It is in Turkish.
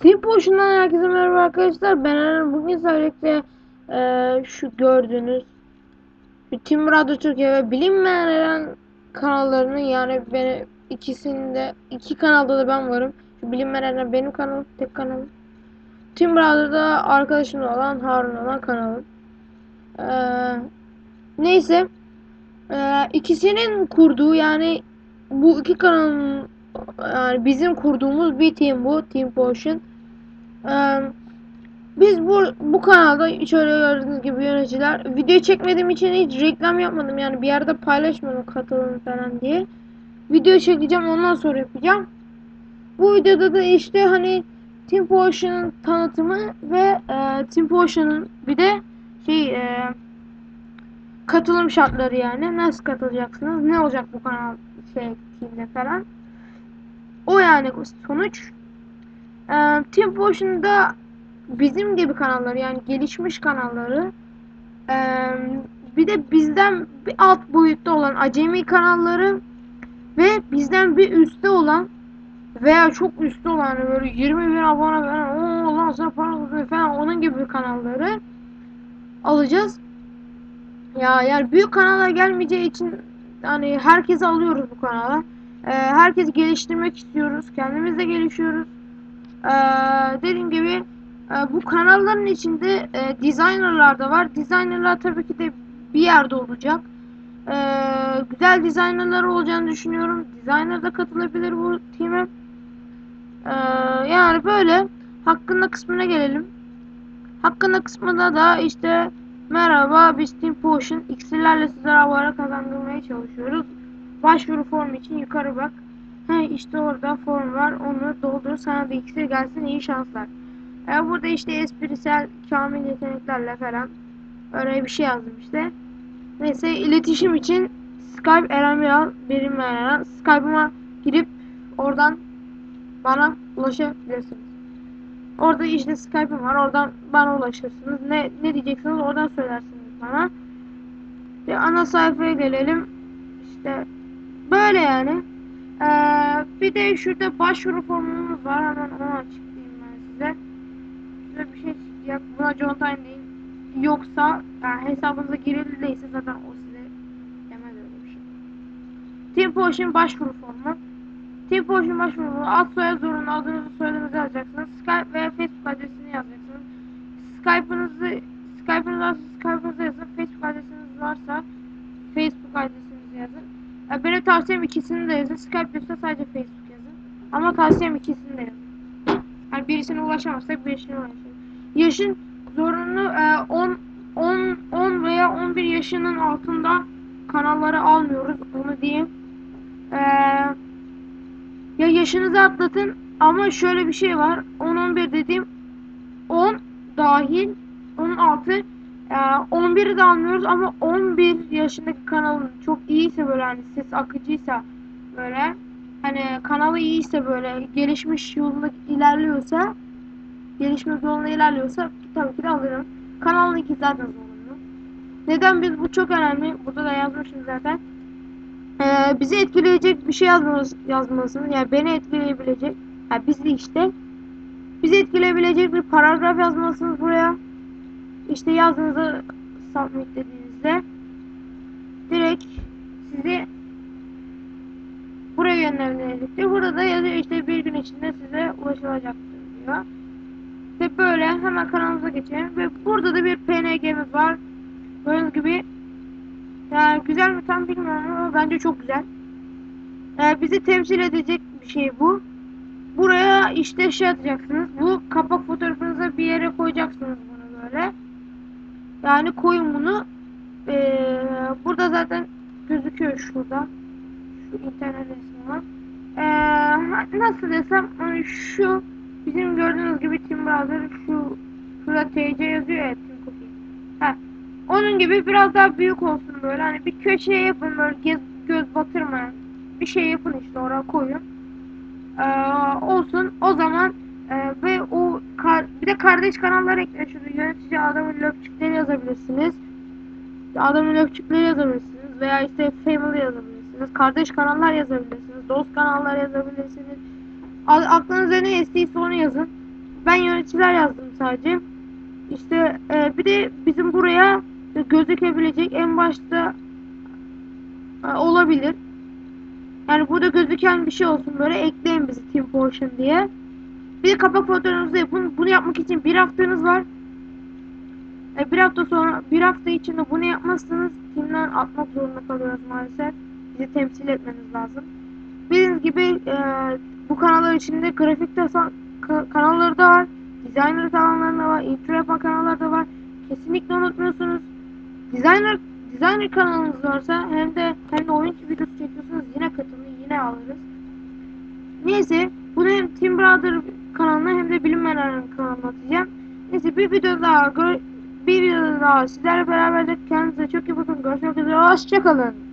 Tip Potion'dan herkese merhaba arkadaşlar. Ben Eren. Bugün sizlerle e, şu gördüğünüz Tim Radyo Türkiye ve Bilinmeyen Eren kanallarının yani beni ikisinde iki kanalda da ben varım. Şu Bilinmeyen Eren benim kanalım, tek kanalım. Tim Radyo'da arkadaşım olan Harun olan kanalım. E, neyse e, ikisinin kurduğu yani bu iki kanalın yani bizim kurduğumuz bir team bu. Team Potion. Biz bu bu kanalda şöyle gördüğünüz gibi yöneticiler video çekmediğim için hiç reklam yapmadım yani bir yerde paylaşmadım katılın falan diye. Video çekeceğim ondan sonra yapacağım. Bu videoda da işte hani Team Potion'ın tanıtımı ve e, Team Potion'ın bir de şey e, katılım şartları yani nasıl katılacaksınız ne olacak bu kanal şey team'de falan. O yani sonuç. Ee, Team Potion'da bizim gibi kanalları yani gelişmiş kanalları ee, bir de bizden bir alt boyutta olan acemi kanalları ve bizden bir üstte olan veya çok üstte olan hani böyle 20 bin abone falan o lan sen para falan onun gibi kanalları alacağız. Ya yani büyük kanallar gelmeyeceği için hani herkesi alıyoruz bu kanala. Ee, herkesi geliştirmek istiyoruz. Kendimiz de gelişiyoruz. Ee, dediğim gibi e, bu kanalların içinde e, designerlar da var. Designerlar tabii ki de bir yerde olacak. Ee, güzel designerlar olacağını düşünüyorum. Designer da katılabilir bu team'e. Ee, yani böyle hakkında kısmına gelelim. Hakkında kısmında da işte merhaba biz Team Potion iksirlerle sizlere havara kazandırmaya çalışıyoruz. Başvuru formu için yukarı bak. He işte orada form var. Onu doldur. Sana da iksir gelsin. iyi şanslar. E, burada işte esprisel kamil yeteneklerle falan öyle bir şey yazdım işte. Neyse iletişim için Skype Eren Biral birim Eren. Skype'ıma girip oradan bana ulaşabilirsiniz. Orada işte Skype'ım var. Oradan bana ulaşırsınız. Ne ne diyeceksiniz oradan söylersiniz bana. Ve ana sayfaya gelelim. İşte böyle yani. Ee, bir de şurada başvuru formumuz var. Hemen onu açıklayayım ben size. Şurada bir şey çıkacak. Buna John Time değil. Yoksa yani hesabınıza girildiyse zaten o size demez öyle bir şey. Team Potion başvuru formu. Team Potion başvuru formu. Ad soyad zorunlu adınızı soyadınızı yazacaksınız. Skype veya ikisini de yazın. Skype yoksa sadece Facebook yazın. Ama tavsiyem ikisini de yazın. Yani birisine ulaşamazsak birisine ulaşalım. Yaşın zorunlu e, 10 10 10 veya 11 yaşının altında kanalları almıyoruz. Onu diyeyim. E, ya yaşınızı atlatın ama şöyle bir şey var. 10-11 dediğim 10 dahil 16 11'i de almıyoruz ama 11 yaşındaki kanalın çok iyiyse böyle hani ses akıcıysa böyle hani kanalı iyiyse böyle gelişmiş yolunda ilerliyorsa gelişmek yolunda ilerliyorsa tabii ki de alırım. Kanalın iki zaten zorunlu. Neden biz bu çok önemli. Burada da yazmışım zaten. Ee, bizi etkileyecek bir şey yazmalısınız, yazmalısınız. Yani beni etkileyebilecek. Yani bizi işte. Bizi etkileyebilecek bir paragraf yazmalısınız buraya. İşte yazdığınızı submit dediğinizde direkt sizi buraya yönlendirecektir. Burada da yazıyor işte bir gün içinde size ulaşılacaktır diyor. Ve böyle hemen kanalımıza geçelim ve burada da bir PNG'miz var. Gördüğünüz gibi yani güzel mi tam bilmiyorum ama bence çok güzel. Ee, bizi temsil edecek bir şey bu. Buraya işte şey atacaksınız. Bu kapak fotoğrafınıza bir yere koyacaksınız. Yani koyun bunu. Ee, burada zaten gözüküyor şurada. Şu internet resmi var. Ee, nasıl desem hani şu bizim gördüğünüz gibi Team Browser şu şurada TC yazıyor ya Team Cookie. Ha, onun gibi biraz daha büyük olsun böyle. Hani bir köşeye yapın böyle göz, göz batırmayan. Bir şey yapın işte oraya koyun. Ee, olsun. O zaman e, ve o kar, bir de kardeş kanallar ekleyin. Şurada yönetici adamın löpçükleri yazabilirsiniz. Adamın löpçükleri yazabilirsiniz. Veya işte family yazabilirsiniz. Kardeş kanallar yazabilirsiniz. Dost kanallar yazabilirsiniz. A- aklınıza ne estiyse onu yazın. Ben yöneticiler yazdım sadece. İşte e, bir de bizim buraya gözükebilecek en başta e, olabilir. Yani burada gözüken bir şey olsun böyle ekleyin bizi Team Potion diye. Bir kapak fotoğrafınızı yapın. Bunu yapmak için bir haftanız var. E, bir hafta sonra, bir hafta içinde bunu yapmazsanız timden atmak zorunda kalıyoruz maalesef. Bizi temsil etmeniz lazım. Bildiğiniz gibi e, bu kanallar içinde grafik tasarım ka- kanalları da var. Designer kanalları da var. Intro yapan kanallar da var. Kesinlikle unutmuyorsunuz. Designer designer kanalınız varsa hem de hem de oyun videosu çekiyorsanız yine katılın yine alırız. Neyse bunu hem Team Brother kanalına hem de Bilinmeyenlerin kanalına atacağım. Neyse bir video daha bir video daha sizlerle beraber kendinize çok iyi bakın. Görüşmek üzere. Hoşçakalın.